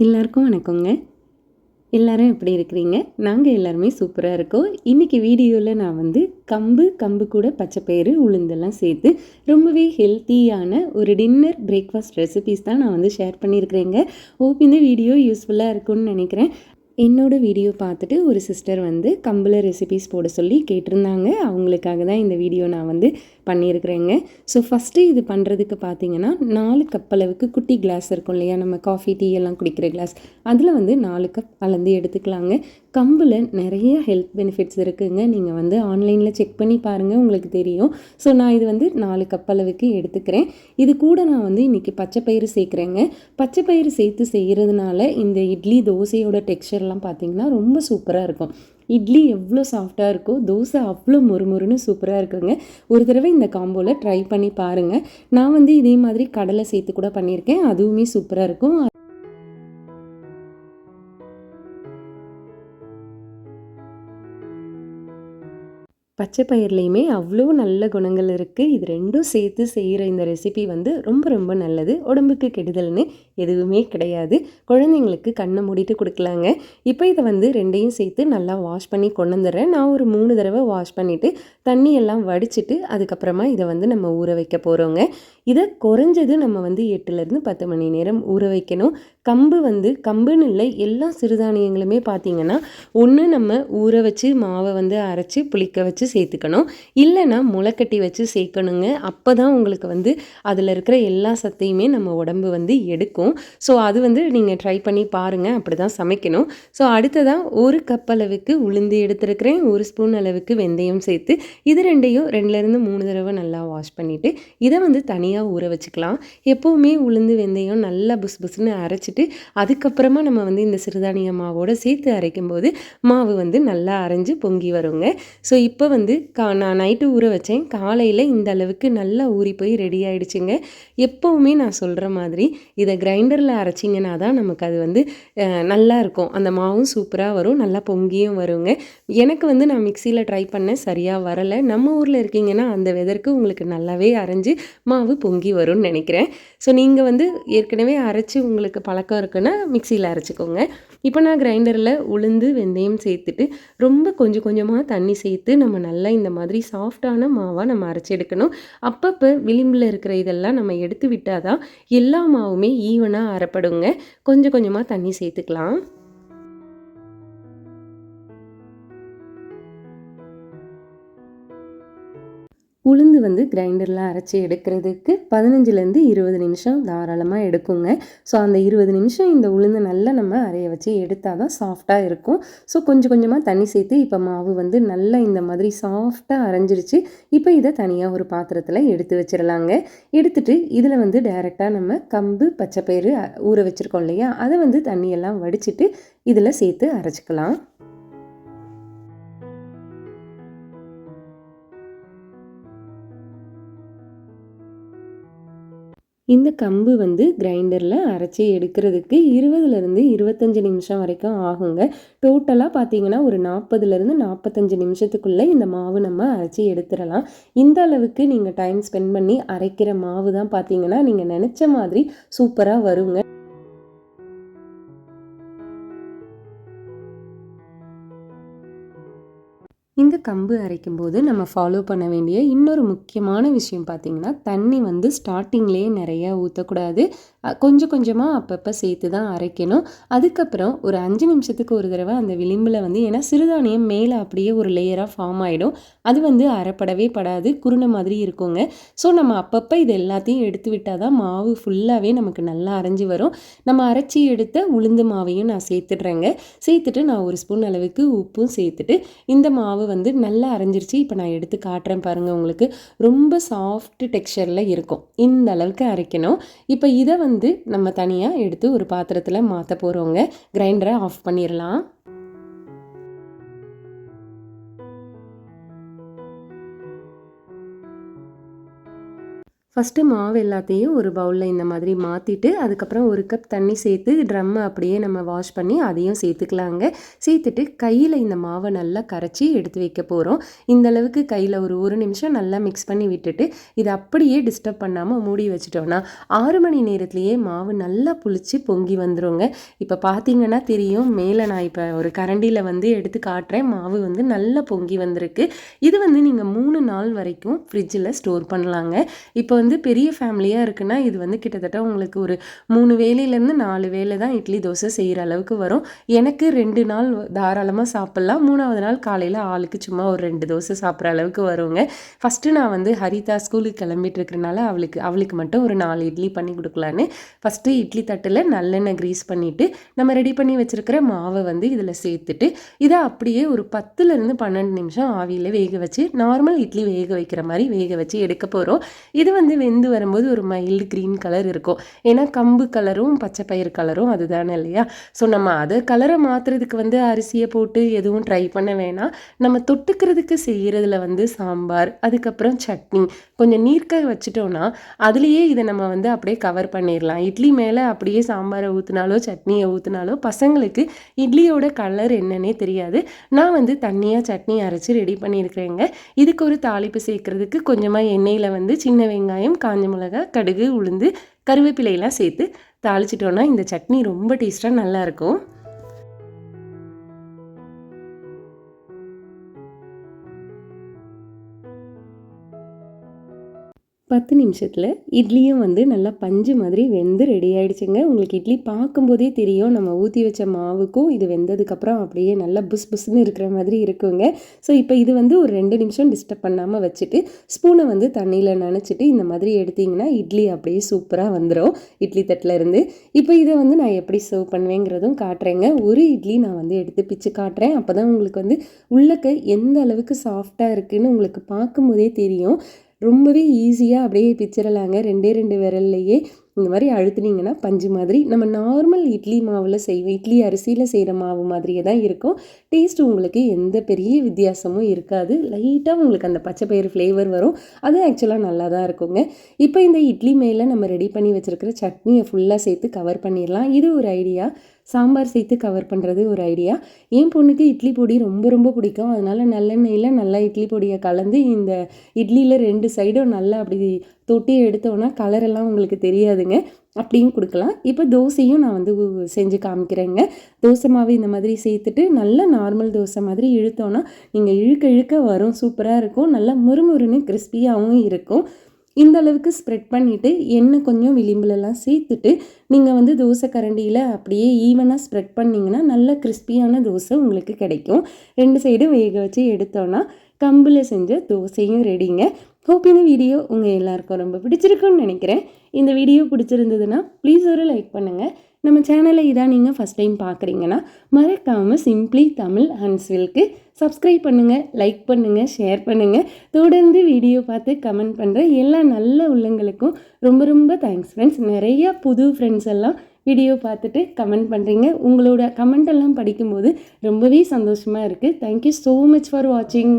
எல்லாருக்கும் வணக்கங்க. எல்லாரும் எப்படி இருக்கிறீங்க? நாங்கள் எல்லாருமே சூப்பராக இருக்கோம். இன்றைக்கி வீடியோவில் நான் வந்து கம்பு கம்பு கூட பச்சைப்பயிறு உளுந்தெல்லாம் சேர்த்து ரொம்பவே ஹெல்த்தியான ஒரு டின்னர் பிரேக்ஃபாஸ்ட் ரெசிபீஸ் தான் நான் வந்து ஷேர் பண்ணியிருக்கிறேங்க. ஹோப் இந்த வீடியோ யூஸ்ஃபுல்லாக இருக்கும்னு நினைக்கிறேன். என்னோடய வீடியோ பார்த்துட்டு ஒரு சிஸ்டர் வந்து கம்பில் ரெசிபிஸ் போட சொல்லி கேட்டிருந்தாங்க. அவங்களுக்காக தான் இந்த வீடியோ நான் வந்து பண்ணியிருக்கிறேங்க. ஸோ ஃபஸ்ட்டு இது பண்ணுறதுக்கு பார்த்தீங்கன்னா நாலு கப் அளவுக்கு குட்டி கிளாஸ் இருக்கும் இல்லையா? நம்ம காஃபி டீ எல்லாம் குடிக்கிற கிளாஸ் அதில் வந்து நாலு கப் அளந்து எடுத்துக்கலாங்க. கம்பில் நிறைய ஹெல்த் பெனிஃபிட்ஸ் இருக்குதுங்க நீங்கள் வந்து ஆன்லைனில் செக் பண்ணி பாருங்கள் உங்களுக்கு தெரியும். ஸோ நான் இது வந்து நாலு கப் அளவுக்கு எடுத்துக்கிறேன். இது கூட நான் வந்து இன்றைக்கி பச்சைப்பயிறு சேர்க்குறேங்க. பச்சைப்பயிறு சேர்த்து செய்கிறதுனால இந்த இட்லி தோசையோட டெக்ஸ்சர்லாம் பார்த்திங்கன்னா ரொம்ப சூப்பராக இருக்கும். இட்லி எவ்வளோ சாஃப்டாக இருக்கோ தோசை அவ்வளோ முறுமுறுன்னு சூப்பராக இருக்குங்க. ஒரு தடவை இந்த காம்போவில் ட்ரை பண்ணி பாருங்கள் நான் வந்து இதே மாதிரி கடலை சேர்த்து கூட பண்ணியிருக்கேன். அதுவுமே சூப்பராக இருக்கும். பச்சை பயிர்லேயுமே அவ்வளோ நல்ல குணங்கள் இருக்குது இது ரெண்டும் சேர்த்து செய்கிற இந்த ரெசிபி வந்து ரொம்ப ரொம்ப நல்லது. உடம்புக்கு கெடுதல்னு எதுவுமே கிடையாது. குழந்தைங்களுக்கு கண்ணை மூடிட்டு கொடுக்கலாங்க. இப்போ இதை வந்து ரெண்டையும் சேர்த்து நல்லா வாஷ் பண்ணி கொண்டு வந்துடுறேன். நான் ஒரு மூணு தடவை வாஷ் பண்ணிவிட்டு தண்ணியெல்லாம் வடிச்சிட்டு அதுக்கப்புறமா இதை வந்து நம்ம ஊற வைக்க போகிறோங்க இதை குறைஞ்சது நம்ம வந்து எட்டுலேருந்து பத்து மணி நேரம் ஊற வைக்கணும். கம்பு வந்து கம்புன்னு இல்லை எல்லா சிறுதானியங்களுமே பார்த்திங்கன்னா ஒன்று நம்ம ஊற வச்சு மாவை வந்து அரைச்சி புளிக்க வச்சு சேர்த்துக்கணும். இல்லைன்னா முளைக்கட்டி வச்சு சேர்க்கணுங்க. அப்போ தான் உங்களுக்கு வந்து அதில் இருக்கிற எல்லா சத்தையுமே நம்ம உடம்பு வந்து எடுக்கும். ஸோ அது வந்து நீங்கள் ட்ரை பண்ணி பாருங்கள் அப்படி தான் சமைக்கணும். ஸோ அடுத்ததாக ஒரு கப் அளவுக்கு உளுந்து எடுத்துருக்கிறேன். ஒரு ஸ்பூன் அளவுக்கு வெந்தயம் சேர்த்து இது ரெண்டையும் ரெண்டுலேருந்து மூணு தடவை நல்லா வாஷ் பண்ணிவிட்டு இதை வந்து தனியாக ஊற வச்சுக்கலாம். எப்போவுமே உளுந்து வெந்தயம் நல்லா புஸ் புஸ்ன்னு அரைச்சிட்டு அதுக்கப்புறமா நம்ம வந்து இந்த சிறுதானிய மாவோடு சேர்த்து அரைக்கும் போது மாவு வந்து நல்லா அரைஞ்சு பொங்கி வருங்க. ஸோ இப்போ வந்து கா நான் நைட்டு ஊற வச்சேன். காலையில் இந்த அளவுக்கு நல்லா ஊறி போய் ரெடி ஆகிடுச்சுங்க எப்போவுமே நான் சொல்கிற மாதிரி இதை கிரைண்டரில் அரைச்சிங்கன்னா தான் நமக்கு அது வந்து நல்லா இருக்கும். அந்த மாவும் சூப்பராக வரும். நல்லா பொங்கியும் வருங்க. எனக்கு வந்து நான் மிக்சியில் ட்ரை பண்ணேன் சரியாக வரலை. நம்ம ஊரில் இருக்கீங்கன்னா அந்த வெதற்கு உங்களுக்கு நல்லாவே அரைஞ்சு மாவு பொங்கி வரும்னு நினைக்கிறேன். ஸோ நீங்கள் வந்து ஏற்கனவே அரைச்சி உங்களுக்கு பழக்கம் இருக்குன்னா மிக்சியில் அரைச்சிக்கோங்க. இப்போ நான் கிரைண்டரில் உளுந்து வெந்தயம் சேர்த்துட்டு ரொம்ப கொஞ்சம் கொஞ்சமாக தண்ணி சேர்த்து நம்ம நல்லா இந்த மாதிரி சாஃப்டான மாவாக நம்ம அரைச்சி எடுக்கணும் அப்பப்போ விளிம்பில் இருக்கிற இதெல்லாம் நம்ம எடுத்து விட்டால் தான் எல்லா மாவுமே ஈவனாக அரைப்படுங்க. கொஞ்சம் கொஞ்சமாக தண்ணி சேர்த்துக்கலாம். உளுந்து வந்து கிரைண்டரில் அரைச்சி எடுக்கிறதுக்கு பதினஞ்சுலேருந்து இருபது நிமிஷம் தாராளமாக எடுக்குங்க. ஸோ அந்த இருபது நிமிஷம் இந்த உளுந்து நல்லா நம்ம அரைய வச்சு எடுத்தால் தான் சாஃப்டாக இருக்கும். ஸோ கொஞ்சம் கொஞ்சமாக தண்ணி சேர்த்து இப்போ மாவு வந்து நல்லா இந்த மாதிரி சாஃப்டாக அரைஞ்சிருச்சு. இப்போ இதை தனியாக ஒரு பாத்திரத்தில் எடுத்து வச்சிடலாங்க எடுத்துட்டு இதில் வந்து டைரெக்டாக நம்ம கம்பு பச்சைப்பயிறு ஊற வச்சுருக்கோம் இல்லையா? அதை வந்து தண்ணியெல்லாம் வடிச்சிட்டு இதில் சேர்த்து அரைச்சிக்கலாம். இந்த கம்பு வந்து கிரைண்டரில் அரைச்சி எடுக்கிறதுக்கு இருபதுலேருந்து இருபத்தஞ்சி நிமிஷம் வரைக்கும் ஆகுங்க. டோட்டலாக பார்த்தீங்கன்னா ஒரு நாற்பதுலேருந்து நாற்பத்தஞ்சு நிமிஷத்துக்குள்ளே இந்த மாவு நம்ம அரைச்சி எடுத்துடலாம். இந்த அளவுக்கு நீங்கள் டைம் ஸ்பெண்ட் பண்ணி அரைக்கிற மாவு தான் பார்த்தீங்கன்னா நீங்கள் நினச்ச மாதிரி சூப்பராக வருங்க. கம்பு அரைக்கும் போது நம்ம ஃபாலோ பண்ண வேண்டிய இன்னொரு முக்கியமான விஷயம் பார்த்திங்கன்னா தண்ணி வந்து ஸ்டார்டிங்லேயே நிறையா ஊற்றக்கூடாது கொஞ்சம் கொஞ்சமாக அப்பப்போ சேர்த்து தான் அரைக்கணும். அதுக்கப்புறம் ஒரு அஞ்சு நிமிஷத்துக்கு ஒரு தடவை அந்த விளிம்பில் வந்து ஏன்னா சிறுதானியம் மேலே அப்படியே ஒரு லேயராக ஃபார்ம் ஆகிடும் அது வந்து அரைப்படவே படாது. குருணை மாதிரி இருக்குங்க. ஸோ நம்ம அப்பப்போ இது எல்லாத்தையும் எடுத்து விட்டால் தான் மாவு ஃபுல்லாகவே நமக்கு நல்லா அரைஞ்சி வரும். நம்ம அரைச்சி எடுத்த உளுந்து மாவையும் நான் சேர்த்துடுறேங்க. சேர்த்துட்டு நான் ஒரு ஸ்பூன் அளவுக்கு உப்பும் சேர்த்துட்டு இந்த மாவு வந்து நல்லா அரைஞ்சிருச்சு. இப்போ நான் எடுத்து காட்டுறேன் பாருங்கள் உங்களுக்கு. ரொம்ப சாஃப்ட் டெக்ஸ்சரில் இருக்கும். இந்த அளவுக்கு அரைக்கணும். இப்போ இதை வந்து நம்ம தனியாக எடுத்து ஒரு பாத்திரத்தில் மாற்ற போகிறவங்க கிரைண்டரை ஆஃப் பண்ணிடலாம் ஃபஸ்ட்டு மாவு எல்லாத்தையும் ஒரு பவுலில் இந்த மாதிரி மாற்றிட்டு அதுக்கப்புறம் ஒரு கப் தண்ணி சேர்த்து ட்ரம்மை அப்படியே நம்ம வாஷ் பண்ணி அதையும் சேர்த்துக்கலாங்க. சேர்த்துட்டு கையில் இந்த மாவை நல்லா கரைச்சி எடுத்து வைக்க போகிறோம் இந்த அளவுக்கு கையில் ஒரு ஒரு நிமிஷம் நல்லா மிக்ஸ் பண்ணி விட்டுட்டு இதை அப்படியே டிஸ்டர்ப் பண்ணாமல் மூடி வச்சிட்டோம்னா ஆறு மணி நேரத்துலேயே மாவு நல்லா புளிச்சு பொங்கி வந்துருங்க. இப்போ பார்த்தீங்கன்னா தெரியும் மேலே நான் இப்போ ஒரு கரண்டியில் வந்து எடுத்து காட்டுறேன். மாவு வந்து நல்லா பொங்கி வந்திருக்கு. இது வந்து நீங்கள் மூணு நாள் வரைக்கும் ஃப்ரிட்ஜில் ஸ்டோர் பண்ணலாங்க. இப்போ வந்து வந்து பெரிய ஃபேமிலியாக இருக்குன்னா இது வந்து கிட்டத்தட்ட உங்களுக்கு ஒரு மூணு வேலையிலேருந்து நாலு வேலை தான் இட்லி தோசை செய்கிற அளவுக்கு வரும். எனக்கு ரெண்டு நாள் தாராளமாக சாப்பிட்லாம். மூணாவது நாள் காலையில் ஆளுக்கு சும்மா ஒரு ரெண்டு தோசை சாப்பிட்ற அளவுக்கு வருங்க. ஃபஸ்ட்டு நான் வந்து ஹரிதா ஸ்கூலுக்கு கிளம்பிட்டு இருக்கிறனால அவளுக்கு அவளுக்கு மட்டும் ஒரு நாலு இட்லி பண்ணி கொடுக்கலான்னு. ஃபஸ்ட்டு இட்லி தட்டில் நல்லெண்ணெய் க்ரீஸ் பண்ணிவிட்டு நம்ம ரெடி பண்ணி வச்சுருக்கிற மாவை வந்து இதில் சேர்த்துட்டு இதை அப்படியே ஒரு பத்துலேருந்து பன்னெண்டு நிமிஷம் ஆவியில் வேக வச்சு நார்மல் இட்லி வேக வைக்கிற மாதிரி வேக வச்சு எடுக்க போகிறோம் இது வந்து வெந்து வரும்போது ஒரு மைல்டு க்ரீன் கலர் இருக்கும். ஏன்னா கம்பு கலரும் பச்சை பயிர் கலரும் அதுதானே இல்லையா? ஸோ நம்ம அதை கலரை மாற்றுறதுக்கு வந்து அரிசியை போட்டு எதுவும் ட்ரை பண்ண வேணாம். நம்ம தொட்டுக்கிறதுக்கு செய்கிறதுல வந்து சாம்பார் அதுக்கப்புறம் சட்னி. கொஞ்சம் நீர்க்க வச்சுட்டோன்னா அதுலேயே இதை நம்ம வந்து அப்படியே கவர் பண்ணிடலாம். இட்லி மேலே அப்படியே சாம்பாரை ஊற்றினாலோ சட்னியை ஊற்றினாலோ பசங்களுக்கு இட்லியோட கலர் என்னன்னே தெரியாது. நான் வந்து தண்ணியாக சட்னி அரைச்சி ரெடி பண்ணியிருக்கிறேங்க. இதுக்கு ஒரு தாளிப்பு சேர்க்குறதுக்கு கொஞ்சமாக எண்ணெயில் வந்து சின்ன வெங்காயம் காஞ்ச மிளகா கடுகு உளுந்து கருவேப்பிலையெல்லாம் சேர்த்து தாளிச்சிட்டோன்னா இந்த சட்னி ரொம்ப டேஸ்ட்டாக நல்லாயிருக்கும் பத்து நிமிஷத்தில் இட்லியும் வந்து நல்லா பஞ்சு மாதிரி வெந்து ரெடி ஆகிடுச்சுங்க உங்களுக்கு இட்லி பார்க்கும்போதே தெரியும். நம்ம ஊற்றி வச்ச மாவுக்கும் இது வெந்ததுக்கப்புறம் அப்படியே நல்லா புஸ் புஸ்ன்னு இருக்கிற மாதிரி இருக்குங்க. ஸோ இப்போ இது வந்து ஒரு ரெண்டு நிமிஷம் டிஸ்டர்ப் பண்ணாமல் வச்சுட்டு ஸ்பூனை வந்து தண்ணியில் நினச்சிட்டு இந்த மாதிரி எடுத்திங்கன்னா இட்லி அப்படியே சூப்பராக வந்துடும் இட்லி தட்டில் இருந்து. இப்போ இதை வந்து நான் எப்படி சர்வ் பண்ணுவேங்கிறதும் காட்டுறேங்க. ஒரு இட்லி நான் வந்து எடுத்து பிச்சு காட்டுறேன். அப்போ தான் உங்களுக்கு வந்து உள்ளக்க எந்த அளவுக்கு சாஃப்டாக இருக்குதுன்னு உங்களுக்கு பார்க்கும்போதே தெரியும். ரொம்பவே ஈஸியாக அப்படியே பிச்சிடலாங்க ரெண்டே ரெண்டு விரல்லையே இந்த மாதிரி அழுத்துனீங்கன்னா பஞ்சு மாதிரி. நம்ம நார்மல் இட்லி மாவில் செய்வோம் இட்லி அரிசியில் செய்கிற மாவு மாதிரியே தான் இருக்கும். டேஸ்ட் உங்களுக்கு எந்த பெரிய வித்தியாசமும் இருக்காது. லைட்டாக உங்களுக்கு அந்த பச்சை பயிறு ஃப்ளேவர் வரும். அது ஆக்சுவலாக நல்லா தான் இருக்குங்க. இப்போ இந்த இட்லி மேலே நம்ம ரெடி பண்ணி வச்சுருக்கிற சட்னியை ஃபுல்லாக சேர்த்து கவர் பண்ணிடலாம் இது ஒரு ஐடியா சாம்பார் சேர்த்து கவர் பண்ணுறது ஒரு ஐடியா என் பொண்ணுக்கு இட்லி பொடி ரொம்ப ரொம்ப பிடிக்கும். அதனால் நல்லெண்ணெயில் நல்லா இட்லி பொடியை கலந்து இந்த இட்லியில் ரெண்டு சைடும் நல்லா அப்படி தொட்டி எடுத்தோன்னா கலரெல்லாம் உங்களுக்கு தெரியாதுங்க. அப்படியும் கொடுக்கலாம். இப்போ தோசையும் நான் வந்து செஞ்சு காமிக்கிறேங்க. தோசை மாவு இந்த மாதிரி சேர்த்துட்டு நல்லா நார்மல் தோசை மாதிரி இழுத்தோன்னா நீங்கள் இழுக்க இழுக்க வரும். சூப்பராக இருக்கும். நல்லா முறுமுறுன்னு கிறிஸ்பியாகவும் இருக்கும். இந்த அளவுக்கு ஸ்ப்ரெட் பண்ணிவிட்டு எண்ணெய் கொஞ்சம் விளிம்புலலாம் சேர்த்துட்டு நீங்கள் வந்து தோசை கரண்டியில் அப்படியே ஈவனாக ஸ்ப்ரெட் பண்ணிங்கன்னா நல்ல கிறிஸ்பியான தோசை உங்களுக்கு கிடைக்கும். ரெண்டு சைடும் வேக வச்சு எடுத்தோன்னா கம்பில் செஞ்ச தோசையும் ரெடிங்க ஹோப்பின வீடியோ உங்கள் எல்லாருக்கும் ரொம்ப பிடிச்சிருக்குன்னு நினைக்கிறேன். இந்த வீடியோ பிடிச்சிருந்ததுன்னா ப்ளீஸ் ஒரு லைக் பண்ணுங்கள் நம்ம சேனலை இதான் நீங்கள் ஃபஸ்ட் டைம் பார்க்குறீங்கன்னா மறக்காமல் சிம்ப்ளி தமிழ் ஹன்ஸ்வில்க்கு சப்ஸ்கிரைப் பண்ணுங்கள் லைக் பண்ணுங்கள் ஷேர் பண்ணுங்கள் தொடர்ந்து வீடியோ பார்த்து கமெண்ட் பண்ணுற எல்லா நல்ல உள்ளங்களுக்கும் ரொம்ப ரொம்ப தேங்க்ஸ் ஃப்ரெண்ட்ஸ் நிறையா புது ஃப்ரெண்ட்ஸ் எல்லாம் வீடியோ பார்த்துட்டு கமெண்ட் பண்ணுறீங்க உங்களோட கமெண்ட் எல்லாம் படிக்கும்போது ரொம்பவே சந்தோஷமாக இருக்குது தேங்க்யூ ஸோ மச் ஃபார் வாட்சிங்